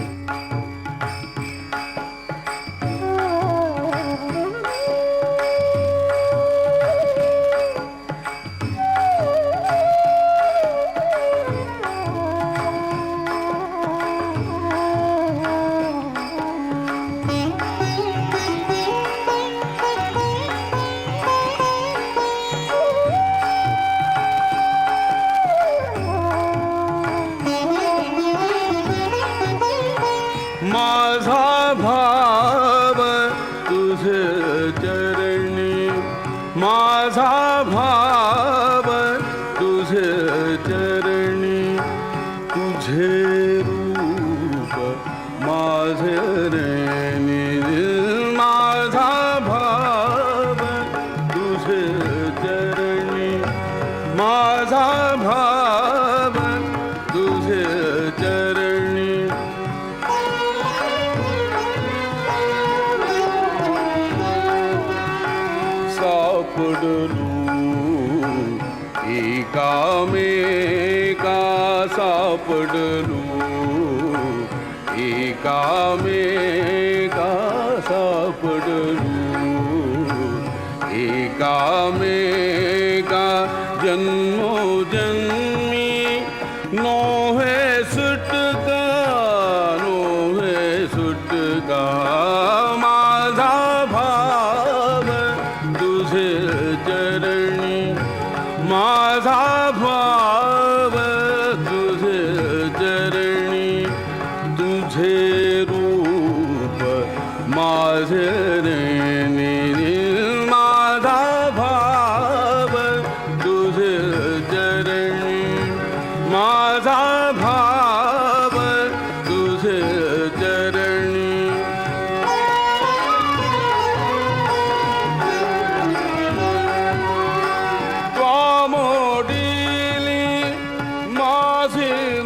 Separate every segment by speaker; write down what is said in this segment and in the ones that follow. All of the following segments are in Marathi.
Speaker 1: Thank you. माझा भाव तुझ चरणी. माझा भाव तुझ चरणी. तुझे रूप माझे रेणी కామే కా సాపడలు. ఈ కామే కా సాపడలు. ఈ కామే కా జన్మో माझा भाव तुझे चरणी तुझे रूप माझे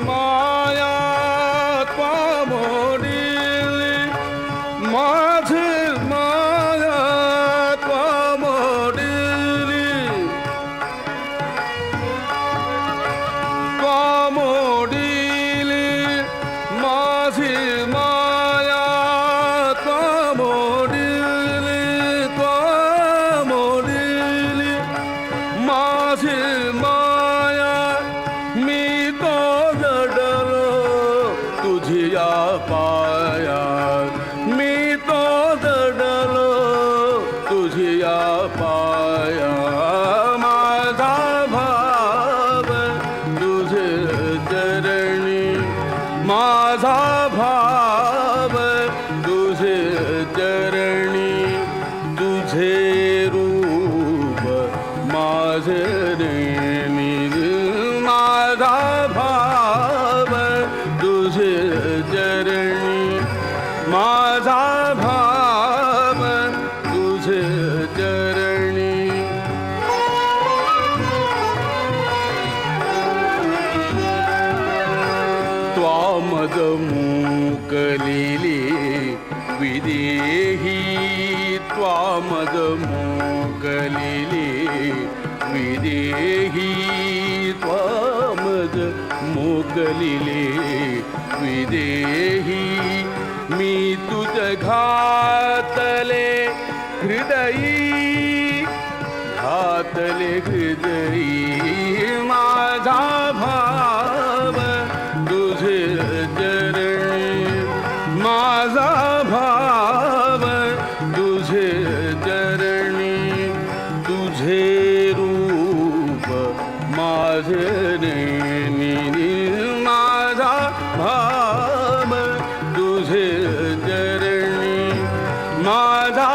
Speaker 1: মায়াত পামরিলি মাঝের মায়াত পামরিলি পামরিলি মাঝের মায়াত পামরিলি পামরিলি মাঝের तुझिया पाया माझा भाव तुझे चरणी माझा भाव तुझे चरणी तुझे रूप माझे रेणी माझा भाव तुझे चरणी माझा त्वामग मूकलिले विदेही. त्वामग मूकलिले विदेही. त्वामद मोकलिले विदेही. मी तुझ घातले हृदयी घातले हृदयी. माझे रूप माझे रेणी माझा भाव तुझे चरणी माझा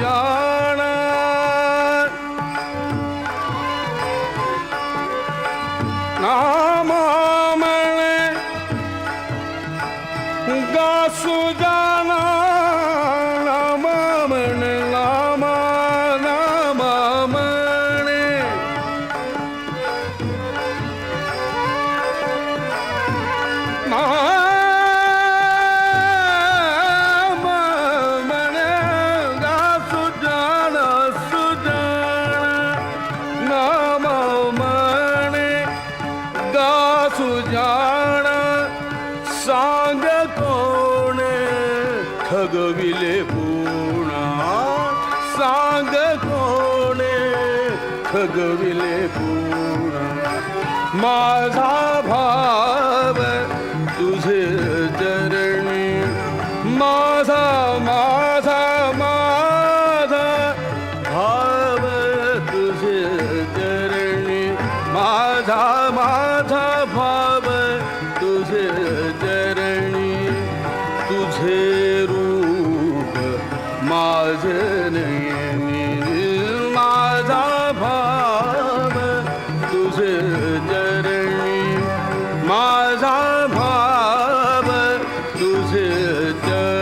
Speaker 1: ਜਾਣਾ। ਨਾਮ ਮਣ ठगविले पुणा माझा भाव तुझे चरणी. माझा माझा माझा भाव तुझे चरणी. माझा माझा भाव तुझे चरणी. तुझे रूप माझे the dirt.